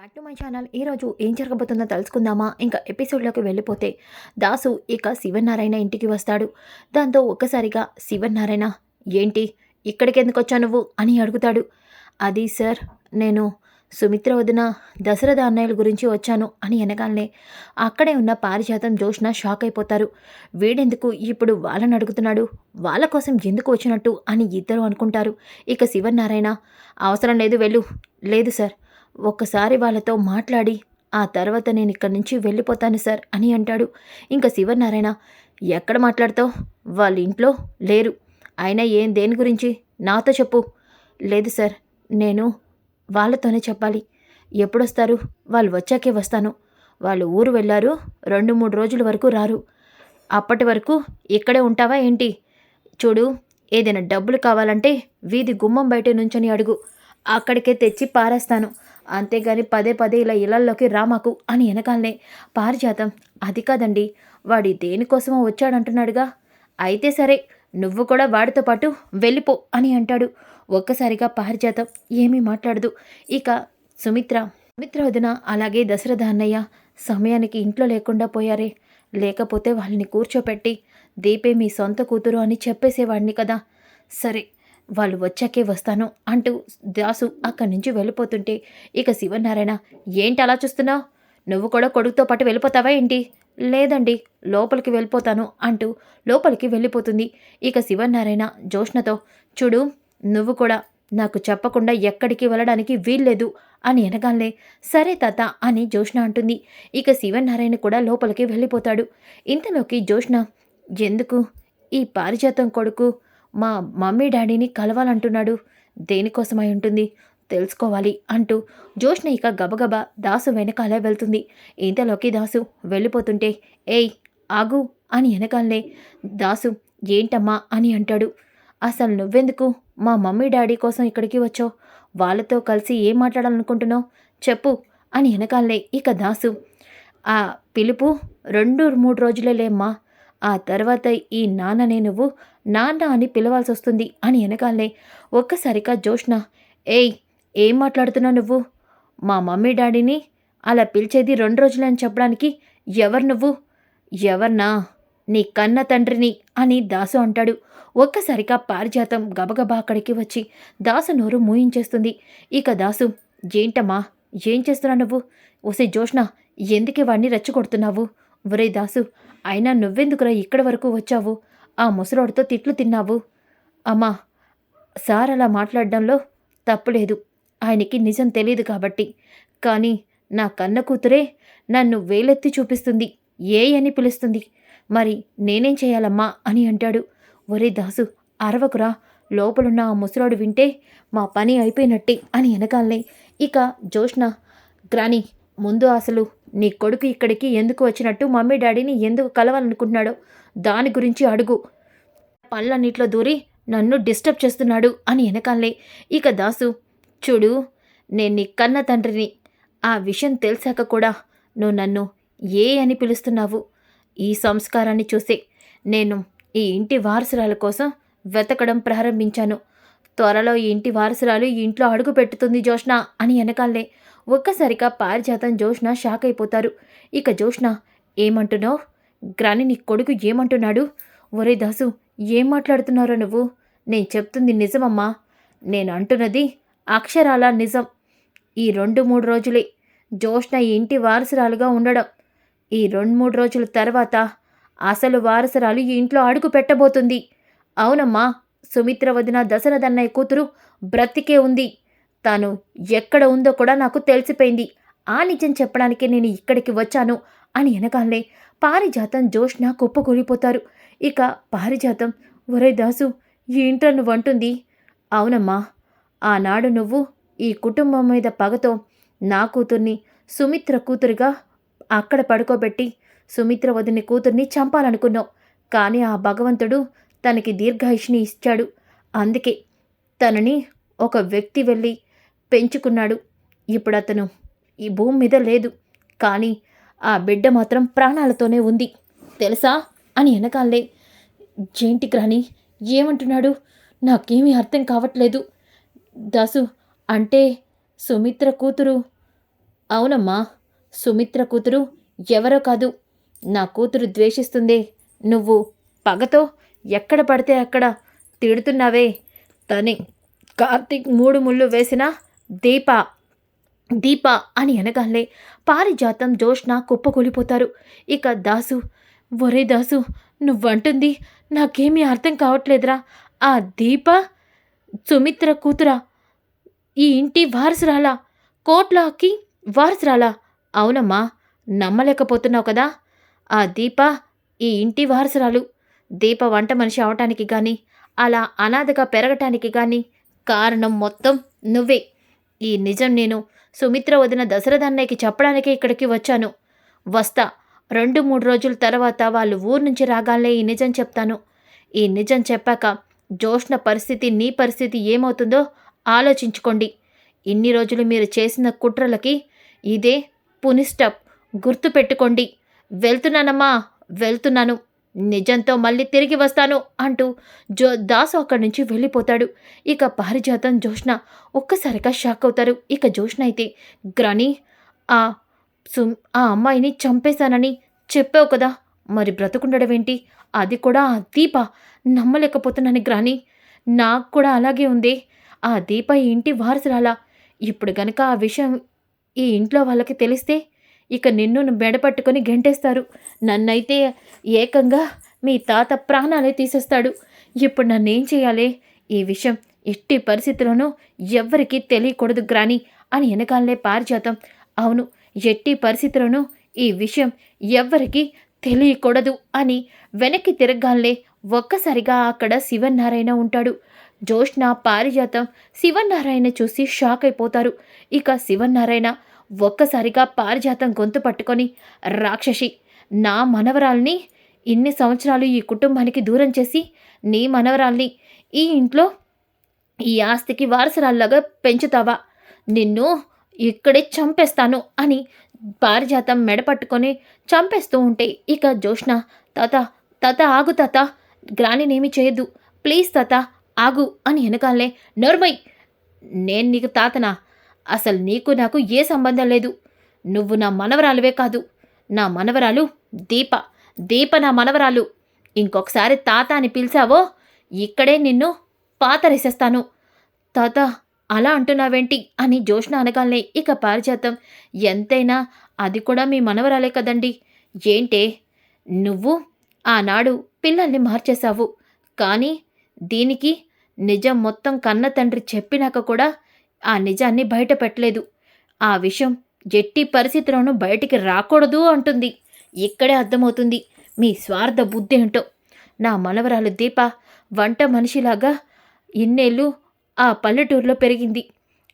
Back to my channel ఈరోజు ఏం జరగబోతుందో తెలుసుకుందామా? ఇంకా ఎపిసోడ్లోకి వెళ్ళిపోతే దాసు ఇక శివనారాయణ ఇంటికి వస్తాడు. దాంతో ఒక్కసారిగా శివనారాయణ ఏంటి? ఇక్కడికి ఎందుకు వచ్చా నువ్వు? అని అడుగుతాడు. అది సార్ నేను సుమిత్ర వదిన దశరథ అన్నయ్యల గురించి వచ్చాను అని అనగానే అక్కడే ఉన్న పారిజాతం జోష్న షాక్ అయిపోతారు. వీడెందుకు ఇప్పుడు వాళ్ళని అడుగుతున్నాడు? వాళ్ళ కోసం ఎందుకు వచ్చినట్టు? అని ఇద్దరు అనుకుంటారు. ఇక శివనారాయణ అవసరం లేదు వెళ్ళు. లేదు సార్ ఒక్కసారి వాళ్ళతో మాట్లాడి ఆ తర్వాత నేను ఇక్కడి నుంచి వెళ్ళిపోతాను సార్ అని అంటాడు. ఇంకా శివనారాయణ ఎక్కడ మాట్లాడతావు? వాళ్ళ ఇంట్లో లేరు. అయినా ఏం దేని గురించి? నాతో చెప్పు. లేదు సార్ నేను వాళ్ళతోనే చెప్పాలి. ఎప్పుడొస్తారు? వాళ్ళు వచ్చాకే వస్తాను. వాళ్ళు ఊరు వెళ్ళారు రెండు మూడు రోజుల వరకు రారు. అప్పటి వరకు ఇక్కడే ఉంటావా ఏంటి? చూడు ఏదైనా డబ్బులు కావాలంటే వీధి గుమ్మం బయట నుంచొని అడుగు. అక్కడికే తెచ్చి పారేస్తాను. అంతేగాని పదే పదే ఇలా ఇళ్ళలోకి రామాకు అని వెనకాలనే. పారిజాతం అది కాదండి. వాడి దేనికోసమో వచ్చాడంటున్నాడుగా. అయితే సరే నువ్వు కూడా వాడితో పాటు వెళ్ళిపో అని అంటాడు. ఒక్కసారిగా పారిజాతం ఏమీ మాట్లాడదు. ఇక సుమిత్ర సుమిత్ర వదిన అలాగే దశరథ అన్నయ్య సమయానికి ఇంట్లో లేకుండా పోయారే. లేకపోతే వాళ్ళని కూర్చోపెట్టి దీపే మీ సొంత కూతురు అని చెప్పేసేవాడిని కదా. సరే వాళ్ళు వచ్చాకే వస్తాను అంటూ దాసు అక్కడి నుంచి వెళ్ళిపోతుంటే ఇక శివనారాయణ ఏంటి అలా చూస్తున్నావు? నువ్వు కూడా కొడుకుతో పాటు వెళ్ళిపోతావా ఏంటి? లేదండి లోపలికి వెళ్ళిపోతాను అంటూ లోపలికి వెళ్ళిపోతుంది. ఇక శివనారాయణ జోష్ణతో చూడు నువ్వు కూడా నాకు చెప్పకుండా ఎక్కడికి వెళ్ళడానికి వీల్లేదు అని అనగానే సరే తాత అని జోష్ణ అంటుంది. ఇక శివనారాయణ కూడా లోపలికి వెళ్ళిపోతాడు. ఇంతలోకి జోష్ణ ఎందుకు? ఈ పారిజాతం కొడుకు మా మమ్మీ డాడీని కలవాలంటున్నాడు. దేనికోసమై ఉంటుంది? తెలుసుకోవాలి అంటూ జోష్న ఇక గబగబా దాసు వెనకాలే వెళ్తుంది. ఇంతలోకి దాసు వెళ్ళిపోతుంటే ఏయ్ ఆగు అని వెనకాలనే దాసు ఏంటమ్మా అని అంటాడు. అసలు నువ్వెందుకు? మా మమ్మీ డాడీ కోసం ఇక్కడికి వచ్చావు. వాళ్ళతో కలిసి ఏం మాట్లాడాలనుకుంటున్నావు? చెప్పు అని వెనకాలనే ఇక దాసు ఆ పిలుపు రెండు మూడు రోజులే లేమ్మా. ఆ తర్వాత ఈ నాన్ననే నువ్వు నాన్న అని పిలవాల్సి వస్తుంది అని వెనకాలనే ఒక్కసారిగా జోష్న ఏయ్ ఏం మాట్లాడుతున్నావు నువ్వు? మా మమ్మీ డాడీని అలా పిలిచేది రెండు రోజులని చెప్పడానికి ఎవరు నువ్వు? ఎవర్నా? నీ కన్న తండ్రిని? అని దాసు అంటాడు. ఒక్కసారిగా పారిజాతం గబగబా అక్కడికి వచ్చి దాసు నోరు మూయించేస్తుంది. ఇక దాసు ఏంటమ్మా ఏం చేస్తున్నావు నువ్వు? ఒసే జోష్న ఎందుకే వాడిని రెచ్చగొడుతున్నావు? ఒరే దాసు అయినా నువ్వెందుకురా ఇక్కడి వరకు వచ్చావు? ఆ ముసలోడితో తిట్లు తిన్నావు? అమ్మా సార్ అలా మాట్లాడడంలో తప్పులేదు. ఆయనకి నిజం తెలియదు కాబట్టి. కానీ నా కన్న కూతురే నన్ను వేలెత్తి చూపిస్తుంది. ఏ అని పిలుస్తుంది. మరి నేనేం చేయాలమ్మా అని అంటాడు. ఒరే దాసు అరవకురా. లోపలున్న ఆ ముసలోడు వింటే మా పని అయిపోయినట్టే అని వెనకాలనే. ఇక జోష్న గ్రాని ముందు అసలు నీ కొడుకు ఇక్కడికి ఎందుకు వచ్చినట్టు మమ్మీ డాడీని ఎందుకు కలవాలనుకుంటున్నాడో దాని గురించి అడుగు. పళ్ళన్నిట్లో దూరి నన్ను డిస్టర్బ్ చేస్తున్నాడు అని వెనకాలే. ఇక దాసు చూడు నేను నీ కన్న తండ్రిని. ఆ విషయం తెలిసాక కూడా నువ్వు నన్ను ఏ అని పిలుస్తున్నావు? ఈ సంస్కారాన్ని చూసే నేను ఈ ఇంటి వారసురాల కోసం వెతకడం ప్రారంభించాను. త్వరలో ఈ ఇంటి వారసురాలు ఈ ఇంట్లో అడుగు పెట్టుతుంది జోష్ణ అని వెనకాలే. ఒక్కసారిగా పారిజాతం జోష్న షాక్ అయిపోతారు. ఇక జోష్ణ ఏమంటున్నావు? గ్రాని నీ కొడుకు ఏమంటున్నాడు? ఒరే దాసు ఏం మాట్లాడుతున్నారో నువ్వు? నేను చెప్తుంది నిజమమ్మా. నేను అంటున్నది అక్షరాల నిజం. ఈ రెండు మూడు రోజులే జోష్న ఇంటి వారసురాలుగా ఉండడం. ఈ రెండు మూడు రోజుల తర్వాత అసలు వారసురాలు ఈ ఇంట్లో అడుగు పెట్టబోతుంది. అవునమ్మా సుమిత్ర వదిన దశరథన్నయ్య కూతురు బ్రతికే ఉంది. తాను ఎక్కడ ఉందో కూడా నాకు తెలిసిపోయింది. ఆ నిజం చెప్పడానికి నేను ఇక్కడికి వచ్చాను అని వెనకాలే పారిజాతం జోష్న కుప్పకూలిపోతారు. ఇక పారిజాతం ఒరే దాసు ఈ ఇంట్లో నువ్వు అవునమ్మా ఆనాడు నువ్వు ఈ కుటుంబం మీద పగతో నా కూతుర్ని సుమిత్ర కూతురుగా అక్కడ పడుకోబెట్టి సుమిత్ర వదిని కూతుర్ని చంపాలనుకున్నావు. కానీ ఆ భగవంతుడు తనకి దీర్ఘాయుష్ని ఇచ్చాడు. అందుకే తనని ఒక వ్యక్తి వెళ్ళి పెంచుకున్నాడు. ఇప్పుడు అతను ఈ భూమి మీద లేదు. కానీ ఆ బిడ్డ మాత్రం ప్రాణాలతోనే ఉంది. తెలుసా? అని వెనకాలే జేంటి గ్రాని ఏమంటున్నాడు? నాకేమీ అర్థం కావట్లేదు. దాసు అంటే సుమిత్ర కూతురు? అవునమ్మా సుమిత్ర కూతురు ఎవరో కాదు. నా కూతురు ద్వేషిస్తుందే. నువ్వు పగతో ఎక్కడ పడితే అక్కడ తిడుతున్నావే. తని కార్తీక్ మూడు ముళ్ళు వేసిన దీప. దీప అని అనగానే పారిజాతం జోష్న కుప్పకూలిపోతారు. ఇక దాసు ఒరే దాసు నువ్వంటుంది? నాకేమీ అర్థం కావట్లేదురా. ఆ దీప సుమిత్ర కూతురా ఈ ఇంటి వారసురాలా? కోట్లాకి వారసురాలా? అవునమ్మా నమ్మలేకపోతున్నావు కదా. ఆ దీప ఈ ఇంటి వారసురాలు. దీప వంట మనిషి అవటానికి కానీ అలా అనాథగా పెరగటానికి కానీ కారణం మొత్తం నువ్వే. ఈ నిజం నేను సుమిత్ర వదిన దశరథన్నయ్యకి చెప్పడానికే ఇక్కడికి వచ్చాను. వస్తా. రెండు మూడు రోజుల తర్వాత వాళ్ళు ఊరు నుంచి రాగాలే ఈ నిజం చెప్తాను. ఈ నిజం చెప్పాక జోష్ణ పరిస్థితి నీ పరిస్థితి ఏమవుతుందో ఆలోచించుకోండి. ఇన్ని రోజులు మీరు చేసిన కుట్రలకి ఇదే పునిస్టప్ గుర్తుపెట్టుకోండి. వెళ్తున్నానమ్మా వెళ్తున్నాను. నిజంతో మళ్ళీ తిరిగి వస్తాను అంటూ జో దాసు అక్కడి నుంచి వెళ్ళిపోతాడు. ఇక పారిజాతం జోష్న ఒక్కసారిగా షాక్ అవుతారు. ఇక జోష్ణ అయితే గ్రాని ఆ సుమ్ ఆ అమ్మాయిని చంపేశానని చెప్పావు కదా మరి బ్రతుకుండడం ఏంటి? అది కూడా ఆ దీప నమ్మలేకపోతున్నాను గ్రాని. నాకు కూడా అలాగే ఉంది. ఆ దీప ఈ ఇంటి వారసురాలా. ఇప్పుడు గనక ఆ విషయం ఈ ఇంట్లో వాళ్ళకి తెలిస్తే ఇక నిన్ను బెడపట్టుకొని గెంటేస్తారు. నన్నైతే ఏకంగా మీ తాత ప్రాణాలే తీసేస్తాడు. ఇప్పుడు నన్నేం చేయాలి? ఈ విషయం ఎట్టి పరిస్థితుల్లోనూ ఎవ్వరికీ తెలియకూడదు గ్రాని అని వెనకాలనే పారిజాతం. అవును ఎట్టి పరిస్థితుల్లోనూ ఈ విషయం ఎవ్వరికీ తెలియకూడదు అని వెనక్కి తిరగాలే ఒక్కసారిగా అక్కడ శివనారాయణ ఉంటాడు. జోష్న పారిజాతం శివనారాయణ చూసి షాక్ అయిపోతారు. ఇక శివనారాయణ ఒక్కసారిగా పారిజాతం గొంతు పట్టుకొని రాక్షసి నా మనవరాల్ని ఇన్ని సంవత్సరాలు ఈ కుటుంబానికి దూరం చేసి నీ మనవరాల్ని ఈ ఇంట్లో ఈ ఆస్తికి వారసురాల్లాగా పెంచుతావా? నిన్ను ఇక్కడే చంపేస్తాను అని పారిజాతం మెడపట్టుకొని చంపేస్తూ ఉంటే ఇక జోష్ణ తాత తాత ఆగు తాత గ్రానినేమి చేయొద్దు. ప్లీజ్ తాత ఆగు అని వెనకాలే నోర్మై నేను నీకు తాతనా? అసలు నీకు నాకు ఏ సంబంధం లేదు. నువ్వు నా మనవరాలువే కాదు. నా మనవరాలు దీప. దీప నా మనవరాలు. ఇంకొకసారి తాత అని పిలిచావో ఇక్కడే నిన్ను పాతరేసేస్తాను. తాత అలా అంటున్నావేంటి? అని జోష్న అనగానే ఇక పారిజాతం. ఎంతైనా అది కూడా మీ మనవరాలే కదండి. ఏంటే? నువ్వు ఆనాడు పిల్లల్ని మార్చేశావు. కానీ దీనికి నిజం మొత్తం కన్న తండ్రి చెప్పినాక కూడా ఆ నిజాన్ని బయట పెట్టలేదు. ఆ విషయం ఎట్టి పరిస్థితిలోనూ బయటికి రాకూడదు అంటుంది. ఇక్కడే అర్థమవుతుంది. మీ స్వార్థ బుద్ధి ఏంటో. నా మనవరాలు దీప వంట మనిషిలాగా ఇన్నేళ్ళు ఆ పల్లెటూరులో పెరిగింది.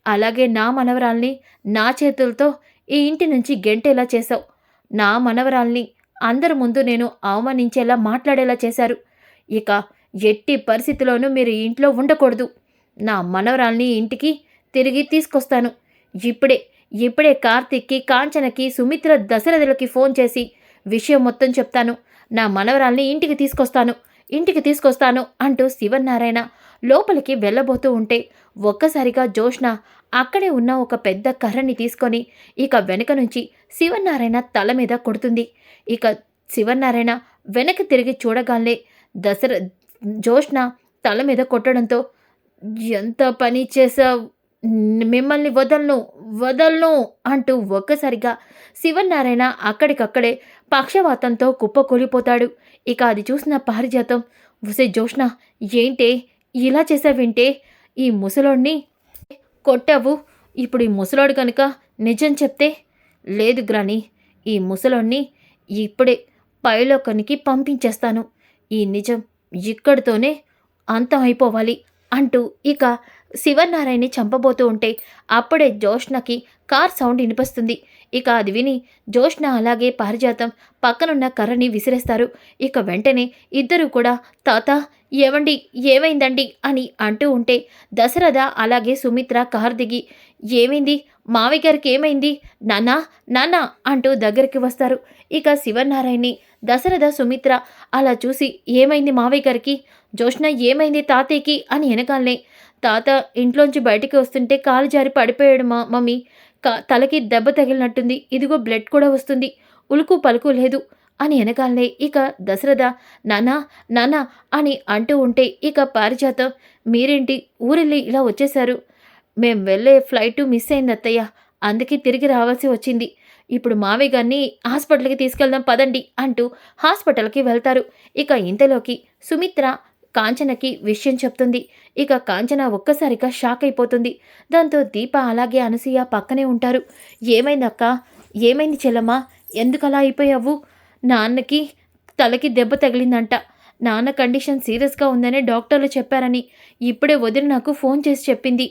అలాగే నా మనవరాల్ని నా చేతులతో ఈ ఇంటి నుంచి గెంటేలా చేశావు. నా మనవరాల్ని అందరి ముందు నేను అవమానించేలా మాట్లాడేలా చేశారు. ఇక ఎట్టి పరిస్థితిలోనూ మీరు ఇంట్లో ఉండకూడదు. నా మనవరాల్ని ఇంటికి తిరిగి తీసుకొస్తాను. ఇప్పుడే ఇప్పుడే కార్తిక్కి కాంచనకి సుమిత్ర దశరథులకి ఫోన్ చేసి విషయం మొత్తం చెప్తాను. నా మనవరాల్ని ఇంటికి తీసుకొస్తాను. ఇంటికి తీసుకొస్తాను అంటూ శివనారాయణ లోపలికి వెళ్ళబోతూ ఉంటే ఒక్కసారిగా జోష్న అక్కడే ఉన్న ఒక పెద్ద కర్రని తీసుకొని ఇక వెనక నుంచి శివనారాయణ తల మీద కొడుతుంది. ఇక శివనారాయణ వెనక్కి తిరిగి చూడగానే దసర జోష్న తల మీద కొట్టడంతో ఎంత పని చేసావు మిమ్మల్ని వదలను వదలను అంటూ ఒక్కసారిగా శివనారాయణ అక్కడికక్కడే పక్షవాతంతో కుప్పకూలిపోతాడు. ఇక అది చూసిన పారిజాతం ఉసే జోష్ణ ఏంటే? ఇలా చేసావింటే? ఈ ముసలోడిని కొట్టావు? ఇప్పుడు ఈ ముసలోడు కనుక నిజం చెప్తే లేదు గ్రాని ఈ ముసలోడిని ఇప్పుడే పైలోకానికి పంపించేస్తాను. ఈ నిజం ఇక్కడితోనే అంతం అయిపోవాలి అంటూ ఇక శివనారాయణని చంపబోతూ ఉంటే అప్పుడే జోష్నకి కార్ సౌండ్ వినిపిస్తుంది. ఇక అది విని జోష్న అలాగే పారిజాతం పక్కనున్న కర్రని విసిరేస్తారు. ఇక వెంటనే ఇద్దరు కూడా తాత ఏవండి? ఏమైందండి? అని అంటూ ఉంటే దశరథ అలాగే సుమిత్ర కార్ దిగి ఏమైంది? మావి గారికి ఏమైంది? నాన్నా నానా అంటూ దగ్గరికి వస్తారు. ఇక శివనారాయణని దశరథ సుమిత్ర అలా చూసి ఏమైంది మావయ్య గారికి? జోష్న ఏమైంది తాతయ్యకి? అని వెనకాలనే తాత ఇంట్లోంచి బయటికి వస్తుంటే కాలు జారి పడిపోయాడు మా మమ్మీ. క- తలకి దెబ్బ తగిలినట్టుంది. ఇదిగో బ్లడ్ కూడా వస్తుంది. ఉలుకు పలుకు లేదు అని వెనకాలనే ఇక దశరథ నానా నానా అని అంటూ ఉంటే ఇక పారిజాతం. మీరేంటి? ఊరెళ్ళి ఇలా వచ్చేశారు. మేం వెళ్ళే ఫ్లైట్ మిస్ అయింది అత్తయ్య అందుకే తిరిగి రావాల్సి వచ్చింది. ఇప్పుడు మావి గారిని హాస్పిటల్కి తీసుకెళ్దాం పదండి అంటూ హాస్పిటల్కి వెళ్తారు. ఇక ఇంతలోకి సుమిత్ర కాంచనకి విషయం చెప్తుంది. ఇక కాంచన ఒక్కసారిగా షాక్ అయిపోతుంది. దాంతో దీప అలాగే అనసూయ పక్కనే ఉంటారు. ఏమైందక్క? ఏమైంది చెల్లమ్మా? ఎందుకలా అయిపోయావు? నాన్నకి తలకి దెబ్బ తగిలిందంట. నాన్న కండిషన్ సీరియస్గా ఉందని డాక్టర్లు చెప్పారని ఇప్పుడే వదిలి నాకు ఫోన్ చేసి చెప్పింది.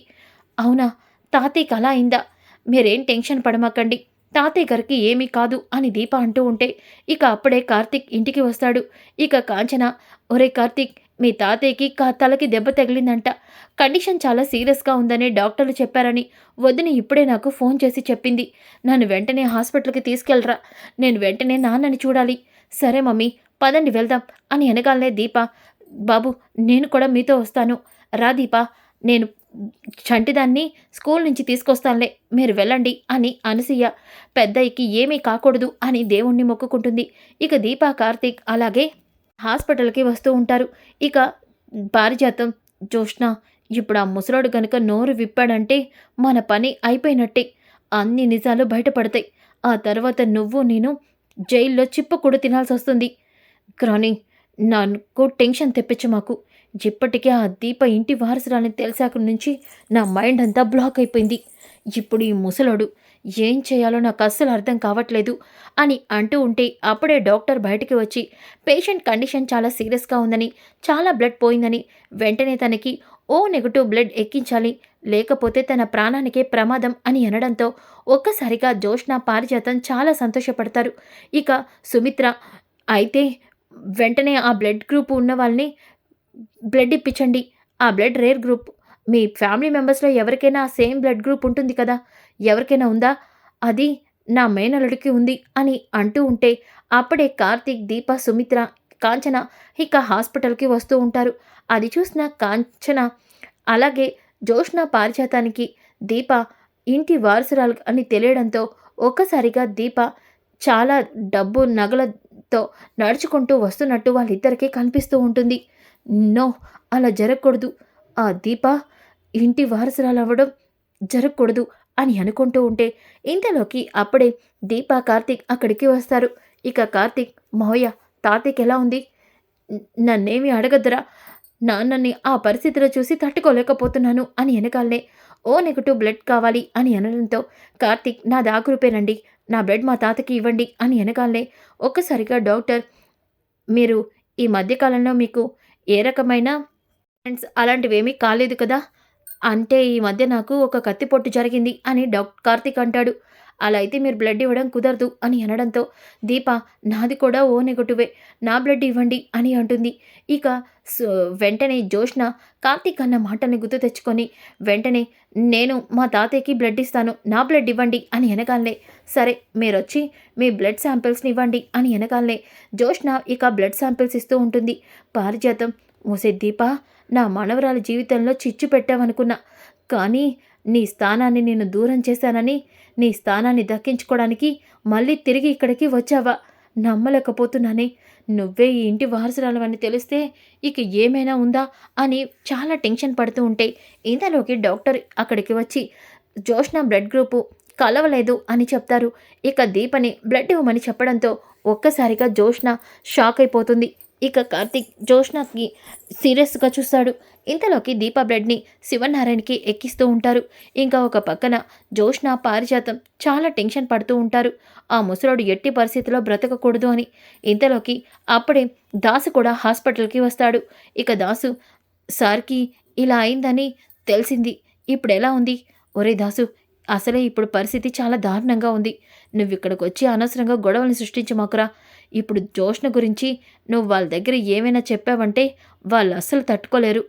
అవునా? తాతయ్యకి అలా అయిందా? మీరేం టెన్షన్ పడమాకండి. తాతయ్య గారికి ఏమీ కాదు అని దీప అంటూ ఉంటే ఇక అప్పుడే కార్తీక్ ఇంటికి వస్తాడు. ఇక కాంచన ఒరే కార్తీక్ మీ తాతయ్యకి కా తలకి దెబ్బ తగిలిందంట. కండిషన్ చాలా సీరియస్గా ఉందని డాక్టర్లు చెప్పారని వదిన ఇప్పుడే నాకు ఫోన్ చేసి చెప్పింది. నన్ను వెంటనే హాస్పిటల్కి తీసుకెళ్ళరా నేను వెంటనే నాన్నని చూడాలి. సరే మమ్మీ పదండి వెళ్దాం అని వెనకాలనే దీప బాబు నేను కూడా మీతో వస్తాను. రా దీప నేను చంటిదాన్ని స్కూల్ నుంచి తీసుకొస్తానులే మీరు వెళ్ళండి అని అనసూయ పెద్దయ్యకి ఏమీ కాకూడదు అని దేవుణ్ణి మొక్కుకుంటుంది. ఇక దీపా కార్తీక్ అలాగే హాస్పిటల్కి వస్తూ ఉంటారు. ఇక పారిజాతం జోష్ణ ఇప్పుడు ఆ ముసలోడు కనుక నోరు విప్పాడంటే మన పని అయిపోయినట్టే. అన్ని నిజాలు బయటపడతాయి. ఆ తర్వాత నువ్వు నేను జైల్లో చిప్పకూడు తినాల్సి వస్తుంది. కానీ నాకు టెన్షన్ తెప్పించు మాకు. ఇప్పటికే ఆ దీప ఇంటి వారసురాలని తెలిసాక నుంచి నా మైండ్ అంతా బ్లాక్ అయిపోయింది. ఇప్పుడు ఈ ముసలోడు ఏం చేయాలో నాకు అస్సలు అర్థం కావట్లేదు అని అంటూ ఉంటే అప్పుడే డాక్టర్ బయటికి వచ్చి పేషెంట్ కండిషన్ చాలా సీరియస్గా ఉందని చాలా బ్లడ్ పోయిందని వెంటనే తనకి ఓ నెగటివ్ బ్లడ్ ఎక్కించాలి లేకపోతే తన ప్రాణానికే ప్రమాదం అని అనడంతో ఒక్కసారిగా జోష్ణ పారిజాతం చాలా సంతోషపడతారు. ఇక సుమిత్ర అయితే వెంటనే ఆ బ్లడ్ గ్రూప్ ఉన్న వాళ్ళని బ్లడ్ ఇప్పించండి. ఆ బ్లడ్ రేర్ గ్రూప్ మీ ఫ్యామిలీ మెంబర్స్లో ఎవరికైనా సేమ్ బ్లడ్ గ్రూప్ ఉంటుంది కదా ఎవరికైనా ఉందా? అది నా మేనలుడికి ఉంది అని అంటూ ఉంటే అప్పుడే కార్తీక్ దీప సుమిత్ర కాంచన ఇక హాస్పిటల్కి వస్తూ ఉంటారు. అది చూసిన కాంచన అలాగే జోష్ణ పారిజాతానికి దీప ఇంటి వారసురాలు అని తెలియడంతో ఒక్కసారిగా దీప చాలా డబ్బు నగలతో నడుచుకుంటూ వస్తున్నట్టు వాళ్ళిద్దరికీ కనిపిస్తూ ఉంటుంది. నో అలా జరగకూడదు. ఆ దీప ఇంటి వారసురాలు అవ్వడం జరగకూడదు. అని అనుకుంటూ ఉంటే ఇంతలోకి అప్పుడే దీప కార్తీక్ అక్కడికి వస్తారు. ఇక కార్తీక్ మోయ తాతయ్యకి ఎలా ఉంది? నన్నేమీ అడగద్దురా. నాన్నని ఆ పరిస్థితిలో చూసి తట్టుకోలేకపోతున్నాను అని వెనకాలనే ఓ నెగటివ్ బ్లడ్ కావాలి అని అనడంతో కార్తీక్ నా దాగురుపేనండి నా బ్లడ్ మా తాతకి ఇవ్వండి అని వెనకాలనే ఒక్కసారిగా డాక్టర్ మీరు ఈ మధ్యకాలంలో మీకు ఏ రకమైన ఫ్రెండ్స్ అలాంటివేమీ కాలేదు కదా? అంటే ఈ మధ్య నాకు ఒక కత్తి పొట్టు జరిగింది అని డాక్టర్ కార్తిక్ అంటాడు. అలా అయితే మీరు బ్లడ్ ఇవ్వడం కుదరదు అని అనడంతో దీప నాది కూడా ఓ నెగటివే నా బ్లడ్ ఇవ్వండి అని అంటుంది. ఇక వెంటనే జోష్న కార్తీక్ అన్న మాటని గుర్తు తెచ్చుకొని వెంటనే నేను మా తాతయ్యకి బ్లడ్ ఇస్తాను నా బ్లడ్ ఇవ్వండి అని వెనకాలనే సరే మీరు వచ్చి మీ బ్లడ్ శాంపిల్స్ని ఇవ్వండి అని వెనకాలనే జోష్న ఇక బ్లడ్ శాంపిల్స్ ఇస్తూ ఉంటుంది. పారిజాతం ఓసే దీప నా మనవరాలి జీవితంలో చిచ్చు పెట్టావనుకున్నా. కానీ నీ స్థానాన్ని నేను దూరం చేశానని నీ స్థానాన్ని దక్కించుకోవడానికి మళ్ళీ తిరిగి ఇక్కడికి వచ్చావా? నమ్మలేకపోతున్నానే. నువ్వే ఈ ఇంటి వారసురాలవని తెలిస్తే ఇక ఏమైనా ఉందా అని చాలా టెన్షన్ పడుతూ ఉంటే ఇంతలోకి డాక్టర్ అక్కడికి వచ్చి జోష్న బ్లడ్ గ్రూపు కలవలేదు అని చెప్తారు. ఇక దీపని బ్లడ్ ఇవ్వమని చెప్పడంతో ఒక్కసారిగా జోష్న షాక్ అయిపోతుంది. ఇక కార్తీక్ జోష్నకి సీరియస్గా చూస్తాడు. ఇంతలోకి దీప బ్లడ్ని శివనారాయణకి ఎక్కిస్తూ ఉంటారు. ఇంకా ఒక పక్కన జోష్న పారిజాతం చాలా టెన్షన్ పడుతూ ఉంటారు. ఆ ముసలోడు ఎట్టి పరిస్థితిలో బ్రతకకూడదు అని. ఇంతలోకి అప్పుడే దాసు కూడా హాస్పిటల్కి వస్తాడు. ఇక దాసు సార్కి ఇలా అయిందని తెలిసింది. ఇప్పుడు ఎలా ఉంది? ఒరే దాసు అసలే ఇప్పుడు పరిస్థితి చాలా దారుణంగా ఉంది. నువ్వు ఇక్కడికి వచ్చి అనవసరంగా గొడవలు సృష్టించమాకురా. ఇప్పుడు జోష్ణ గురించి నువ్వు వాళ్ళ దగ్గర ఏమైనా చెప్పావంటే వాళ్ళు అస్సలు తట్టుకోలేరు.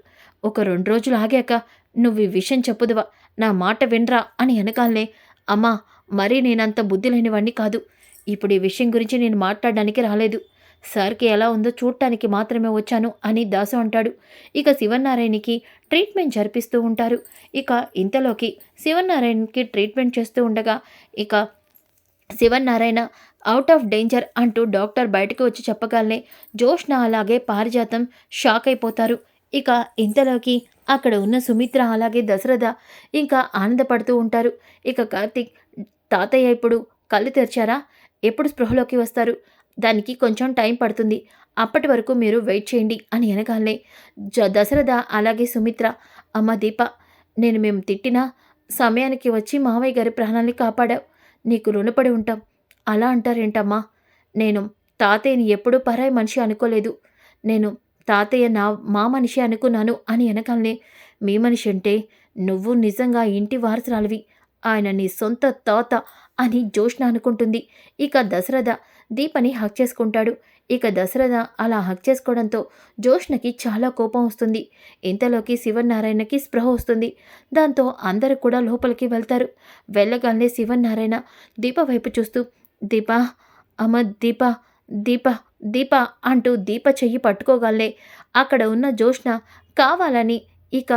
ఒక రెండు రోజులు ఆగాక నువ్వు ఈ విషయం చెప్పుదువా. నా మాట వినరా అని వెనకాలనే అమ్మా మరీ నేనంత బుద్ధి లేనివాణ్ణి కాదు. ఇప్పుడు ఈ విషయం గురించి నేను మాట్లాడడానికి రాలేదు. సార్కి ఎలా ఉందో చూడటానికి మాత్రమే వచ్చాను అని దాసు అంటాడు. ఇక శివనారాయణకి ట్రీట్మెంట్ జరిపిస్తూ ఉంటారు. ఇక ఇంతలోకి శివనారాయణకి ట్రీట్మెంట్ చేస్తూ ఉండగా ఇక శివనారాయణ అవుట్ ఆఫ్ డేంజర్ అంటూ డాక్టర్ బయటకు వచ్చి చెప్పగానే జోష్న అలాగే పారిజాతం షాక్ అయిపోతారు. ఇక ఇంతలోకి అక్కడ ఉన్న సుమిత్ర అలాగే దశరథ ఇంకా ఆనందపడుతూ ఉంటారు. ఇక కార్తీక్ తాతయ్య ఇప్పుడు కళ్ళు తెరిచారా? ఎప్పుడు స్పృహలోకి వస్తారు? దానికి కొంచెం టైం పడుతుంది. అప్పటి వరకు మీరు వెయిట్ చేయండి అని అనగానే జ దశరథ అలాగే సుమిత్ర అమ్మ దీప నేను మేము తిట్టినా సమయానికి వచ్చి మావయ్య గారి ప్రాణాన్ని కాపాడావు. నీకు రుణపడి ఉంటాం. అలా అంటారేంటమ్మా? నేను తాతయ్యని ఎప్పుడూ పరాయి మనిషి అనుకోలేదు. నేను తాతయ్య నా మా మనిషి అనుకున్నాను అని అనగానే మీ మనిషి అంటే నువ్వు నిజంగా ఇంటి వారసురాలివి. ఆయన నీ సొంత తాత అని జోష్న అనుకుంటుంది. ఇక దశరథ దీపని హక్ చేసుకుంటాడు. ఇక దశరథ అలా హక్ చేసుకోవడంతో జోష్ణకి చాలా కోపం వస్తుంది. ఇంతలోకి శివనారాయణకి స్పృహ వస్తుంది. దాంతో అందరూ కూడా లోపలికి వెళ్తారు. వెళ్ళగానే శివనారాయణ దీప వైపు చూస్తూ దీప అమ్మ దీప దీప దీప అంటూ దీప చెయ్యి పట్టుకోగలే. అక్కడ ఉన్న జోష్ణ కావాలని ఇక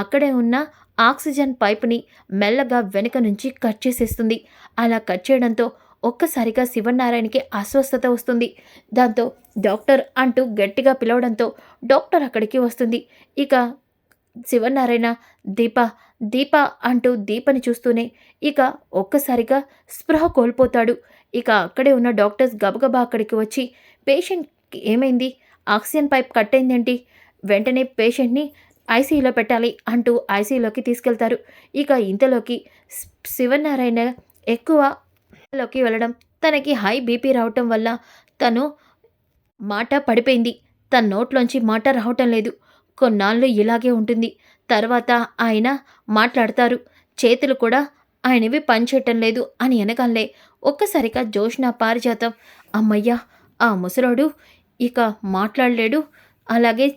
అక్కడే ఉన్న ఆక్సిజన్ పైపుని మెల్లగా వెనుక నుంచి కట్ చేసేస్తుంది. అలా కట్ చేయడంతో ఒక్కసారిగా శివనారాయణకి అస్వస్థత వస్తుంది. దాంతో డాక్టర్ అంటూ గట్టిగా పిలవడంతో డాక్టర్ అక్కడికి వస్తుంది. ఇక శివనారాయణ దీప దీప అంటూ దీపని చూస్తూనే ఇక ఒక్కసారిగా స్పృహ కోల్పోతాడు. ఇక అక్కడే ఉన్న డాక్టర్స్ గబగబా అక్కడికి వచ్చి పేషెంట్కి ఏమైంది? ఆక్సిజన్ పైప్ కట్ అయిందేంటి వెంటనే పేషెంట్ని ఐసీయూలో పెట్టాలి అంటూ ఐసీయూలోకి తీసుకెళ్తారు. ఇక ఇంతలోకి శివన్నారాయణ శివనారాయణ ఎక్కువ లోకి వెళ్ళడం తనకి హై బీపీ రావటం వల్ల తను మాట పడిపోయింది. తన నోట్లోంచి మాట రావటం లేదు. కొన్నాళ్ళు ఇలాగే ఉంటుంది. తర్వాత ఆయన మాట్లాడతారు. చేతులు కూడా ఆయనవి పనిచేయటం లేదు అని అనగానే ఒక్కసారిగా జోష్న పారిజాతం. అమ్మయ్యా ఆ ముసలోడు ఇక మాట్లాడలేడు. అలాగే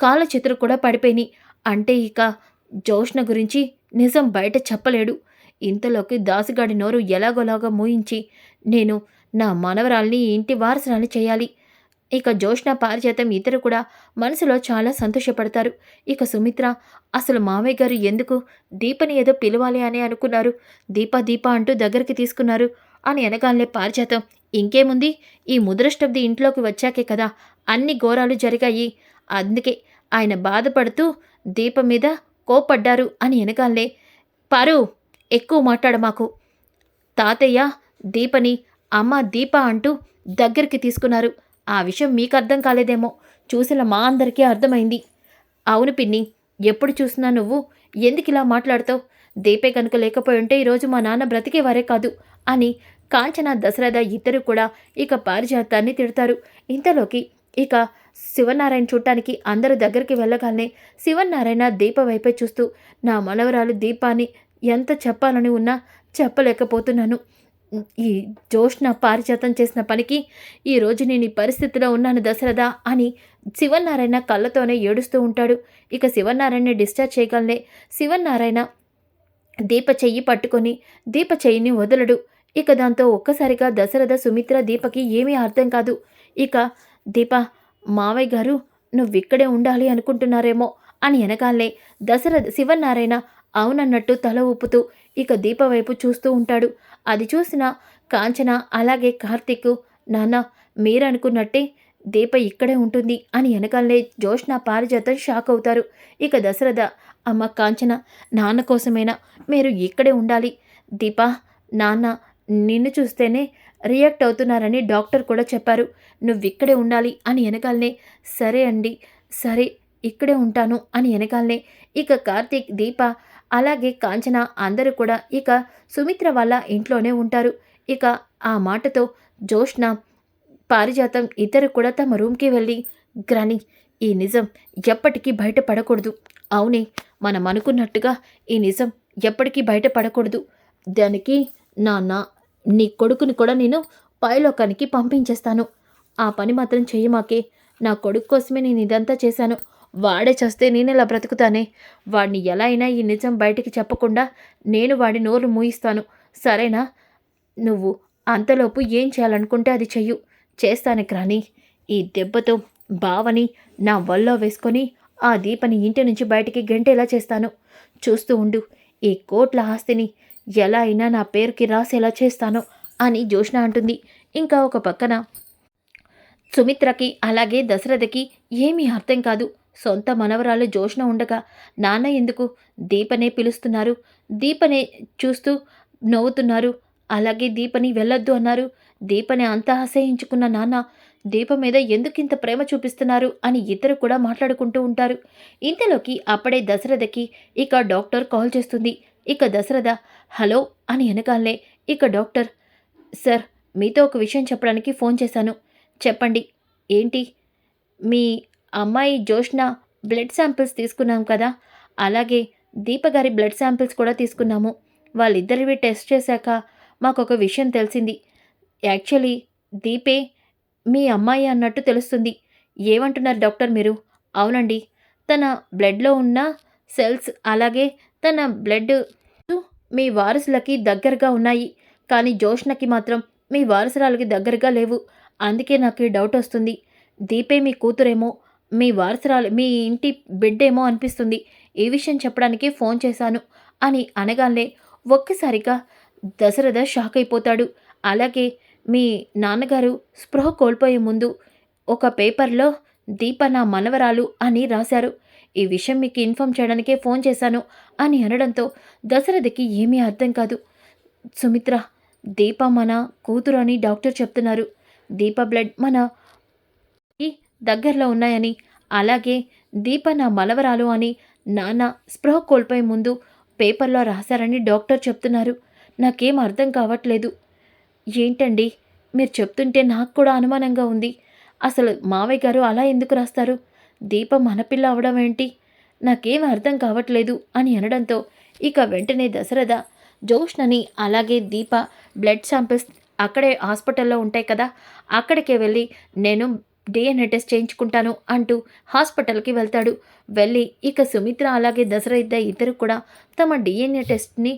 కాళ్ళ చేతులు కూడా పడిపోయినాయి. అంటే ఇక జోష్న గురించి నిజం బయట చెప్పలేడు. ఇంతలోకి దాసుగాడి నోరు ఎలాగోలాగా మూయించి నేను నా మనవరాల్ని ఇంటి వారసురాల్ని చేయాలి. ఇక జోష్న పారిజాతం ఇద్దరు కూడా మనసులో చాలా సంతోషపడతారు. ఇక సుమిత్ర అసలు మావయ్య గారు ఎందుకు దీపని ఏదో పిలవాలి అని అనుకున్నారు? దీప దీప అంటూ దగ్గరికి తీసుకున్నారు అని అనగానే పారిజాతం ఇంకేముంది? ఈ ముద్రష్టబ్ది ఇంట్లోకి వచ్చాకే కదా అన్ని ఘోరాలు జరిగాయి. అందుకే ఆయన బాధపడుతూ దీప మీద కోపడ్డారు అని అనగానే పారు ఎక్కువ మాట్లాడ మాకు. తాతయ్య దీపని అమ్మ దీప అంటూ దగ్గరికి తీసుకున్నారు. ఆ విషయం మీకు అర్థం కాలేదేమో. చూసిన మా అందరికీ అర్థమైంది. అవును పిన్ని ఎప్పుడు చూసినా నువ్వు ఎందుకు ఇలా మాట్లాడతావు? దీపే కనుక లేకపోయి ఉంటే ఈరోజు మా నాన్న బ్రతికేవారే కాదు అని కాంచన దశరథ ఇద్దరు కూడా ఇక పారిజాతాన్ని తిడతారు. ఇంతలోకి ఇక శివనారాయణ చూడటానికి అందరూ దగ్గరికి వెళ్ళగానే శివనారాయణ దీప వైపే చూస్తూ నా మనవరాలు దీపాన్ని ఎంత చెప్పాలని ఉన్నా చెప్పలేకపోతున్నాను. ఈ జోష్న పారిజాతం చేసిన పనికి ఈరోజు నేను ఈ పరిస్థితిలో ఉన్నాను దశరథ అని శివనారాయణ కళ్ళతోనే ఏడుస్తూ ఉంటాడు. ఇక శివనారాయణ డిశ్చార్జ్ చేయగలనే శివనారాయణ దీప చెయ్యి పట్టుకొని దీప చెయ్యిని వదలడు. ఇక దాంతో ఒక్కసారిగా దశరథ సుమిత్ర దీపకి ఏమీ అర్థం కాదు. ఇక దీప మావయ్య గారు నువ్విక్కడే ఉండాలి అనుకుంటున్నారేమో అని అనగానే దశరథ శివనారాయణ అవునన్నట్టు తల ఊపుతూ ఇక దీప వైపు చూస్తూ ఉంటాడు. అది చూసిన కాంచన అలాగే కార్తీక్ నాన్న మీరనుకున్నట్టే దీప ఇక్కడే ఉంటుంది అని వెనకాలనే జోష్ణ పారిజాతం షాక్ అవుతారు. ఇక దశరథ అమ్మ కాంచన నాన్న కోసమైనా? మీరు ఇక్కడే ఉండాలి. దీప నాన్న నిన్ను చూస్తేనే రియాక్ట్ అవుతున్నారని డాక్టర్ కూడా చెప్పారు. నువ్వు ఇక్కడే ఉండాలి అని వెనకాలనే సరే అండి సరే ఇక్కడే ఉంటాను అని వెనకాలనే ఇక కార్తీక్ దీప అలాగే కాంచన అందరూ కూడా ఇక సుమిత్ర వాళ్ళ ఇంట్లోనే ఉంటారు. ఇక ఆ మాటతో జోష్న పారిజాతం ఇద్దరు కూడా తమ రూమ్కి వెళ్ళి గ్రాని ఈ నిజం ఎప్పటికీ బయటపడకూడదు. అవునే మనం అనుకున్నట్టుగా ఈ నిజం ఎప్పటికీ బయటపడకూడదు. దానికి నాన్న నీ కొడుకుని కూడా నేను పైలోకానికి పంపించేస్తాను. ఆ పని మాత్రం చెయ్యమాకే నా కొడుకు కోసమే నేను ఇదంతా చేశాను. వాడే చస్తే నేను ఇలా బ్రతుకుతానే? వాడిని ఎలా అయినా ఈ నిజం బయటికి చెప్పకుండా నేను వాడి నోరు మూయిస్తాను. సరేనా? నువ్వు అంతలోపు ఏం చేయాలనుకుంటే అది చెయ్యు. చేస్తాను క్రాని ఈ దెబ్బతో బావని నా వల్లో వేసుకొని ఆ దీపని ఇంటి నుంచి బయటికి గంటేలా చేస్తాను. చూస్తూ ఉండు ఈ కోట్ల ఆస్తిని ఎలా అయినా నా పేరుకి రాసేలా చేస్తాను అని జోష్ణ అంటుంది. ఇంకా ఒక పక్కన సుమిత్రకి అలాగే దశరథకి ఏమీ అర్థం కాదు. సొంత మనవరాలు జోష్న ఉండగా నాన్న ఎందుకు? దీపనే పిలుస్తున్నారు. దీపనే చూస్తూ నవ్వుతున్నారు. అలాగే దీపని వెళ్ళొద్దు అన్నారు. దీపని అంతా ఆశ్రయించుకున్న నాన్న దీప మీద ఎందుకింత ప్రేమ చూపిస్తున్నారు? అని ఇద్దరు కూడా మాట్లాడుకుంటూ ఉంటారు. ఇంతలోకి అప్పుడే దశరథకి ఇక డాక్టర్ కాల్ చేస్తుంది. ఇక దశరథ హలో అని వెనకాలనే ఇక డాక్టర్ సార్ మీతో ఒక విషయం చెప్పడానికి ఫోన్ చేశాను. చెప్పండి. ఏంటి? మీ అమ్మాయి జోష్న బ్లడ్ శాంపిల్స్ తీసుకున్నాం కదా. అలాగే దీప గారి బ్లడ్ శాంపిల్స్ కూడా తీసుకున్నాము. వాళ్ళిద్దరివి టెస్ట్ చేశాక మాకు ఒక విషయం తెలిసింది. యాక్చువల్లీ దీపే మీ అమ్మాయి అన్నట్టు తెలుస్తుంది. ఏమంటున్నారు డాక్టర్ మీరు? అవునండి. తన బ్లడ్లో ఉన్న సెల్స్ అలాగే తన బ్లడ్ మీ వారసులకి దగ్గరగా ఉన్నాయి. కానీ జోష్నకి మాత్రం మీ వారసురాలకి దగ్గరగా లేవు. అందుకే నాకు డౌట్ వస్తుంది. దీపే మీ కూతురేమో? మీ వారసురాలు మీ ఇంటి బిడ్డేమో అనిపిస్తుంది. ఈ విషయం చెప్పడానికి ఫోన్ చేశాను అని అనగానే ఒక్కసారిగా దశరథ షాక్ అయిపోతాడు. అలాగే మీ నాన్నగారు స్పృహ కోల్పోయే ముందు ఒక పేపర్లో దీప నా మనవరాలు అని రాశారు. ఈ విషయం మీకు ఇన్ఫామ్ చేయడానికే ఫోన్ చేశాను అని అనడంతో దశరథకి ఏమీ అర్థం కాదు. సుమిత్ర దీప మన కూతురు అని డాక్టర్ చెప్తున్నారు. దీప బ్లడ్ మన దగ్గరలో ఉన్నాయని అలాగే దీప నా మలవరాలు అని నాన్న స్పృహ కోల్పోయే ముందు పేపర్లో రాశారని డాక్టర్ చెప్తున్నారు. నాకేం అర్థం కావట్లేదు. ఏంటండి? మీరు చెప్తుంటే నాకు కూడా అనుమానంగా ఉంది. అసలు మావయ్య గారు అలా ఎందుకు రాస్తారు? దీప మన పిల్ల అవడం ఏంటి? నాకేం అర్థం కావట్లేదు అని అనడంతో ఇక వెంటనే దశరథ జోష్ణని అలాగే దీప బ్లడ్ శాంపిల్స్ అక్కడే హాస్పిటల్లో ఉంటాయి కదా అక్కడికే వెళ్ళి నేను డిఎన్ఏ టెస్ట్ చేయించుకుంటాను అంటూ హాస్పిటల్కి వెళ్తాడు. వెళ్ళి ఇక సుమిత్ర అలాగే దశరథ ఇద్దరు కూడా తమ డిఎన్ఏ టెస్ట్ని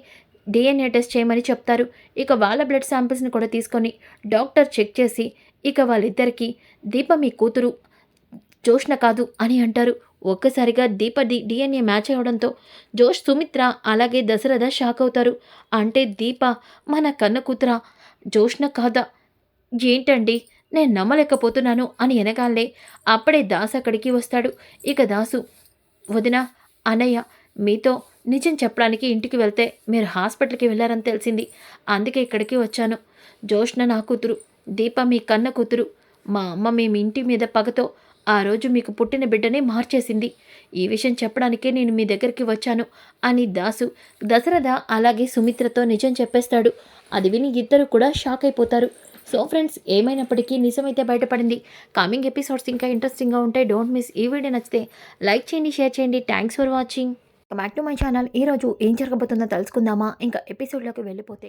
డిఎన్ఏ టెస్ట్ చేయమని చెప్తారు. ఇక వాళ్ళ బ్లడ్ శాంపిల్స్ని కూడా తీసుకొని డాక్టర్ చెక్ చేసి ఇక వాళ్ళిద్దరికీ దీప మీ కూతురు జోష్న కాదు అని అంటారు. ఒక్కసారిగా దీప డి డిఎన్ఏ మ్యాచ్ అవడంతో జోష్ సుమిత్ర అలాగే దశరథ షాక్ అవుతారు. అంటే దీప మన కన్న కూతురా జోష్న కాదా? ఏంటండి? నేను నమ్మలేకపోతున్నాను అని వెనకాలే అప్పుడే దాసు అక్కడికి వస్తాడు. ఇక దాసు వదిన అన్నయ్య మీతో నిజం చెప్పడానికి ఇంటికి వెళ్తే మీరు హాస్పిటల్కి వెళ్ళారని తెలిసింది. అందుకే ఇక్కడికి వచ్చాను. జోష్ణ నా కూతురు దీప మీ కన్న కూతురు. మా అమ్మ మేము ఇంటి మీద పగతో ఆ రోజు మీకు పుట్టిన బిడ్డనే మార్చేసింది. ఈ విషయం చెప్పడానికే నేను మీ దగ్గరికి వచ్చాను అని దాసు దశరథ అలాగే సుమిత్రతో నిజం చెప్పేస్తాడు. అది విని ఇద్దరు కూడా షాక్ అయిపోతారు. సో ఫ్రెండ్స్ ఏమైనప్పటికీ నిజమైతే బయటపడింది. కమింగ్ ఎపిసోడ్స్ ఇంకా ఇంట్రెస్టింగ్గా ఉంటాయి డోంట్ మిస్ ఈ వీడియో నచ్చితే లైక్ చేయండి షేర్ చేయండి. Thanks for watching back to my channel ఈరోజు ఏం జరగబోతుందో తెలుసుకుందామా? ఇంకా ఎపిసోడ్లోకి వెళ్ళిపోతే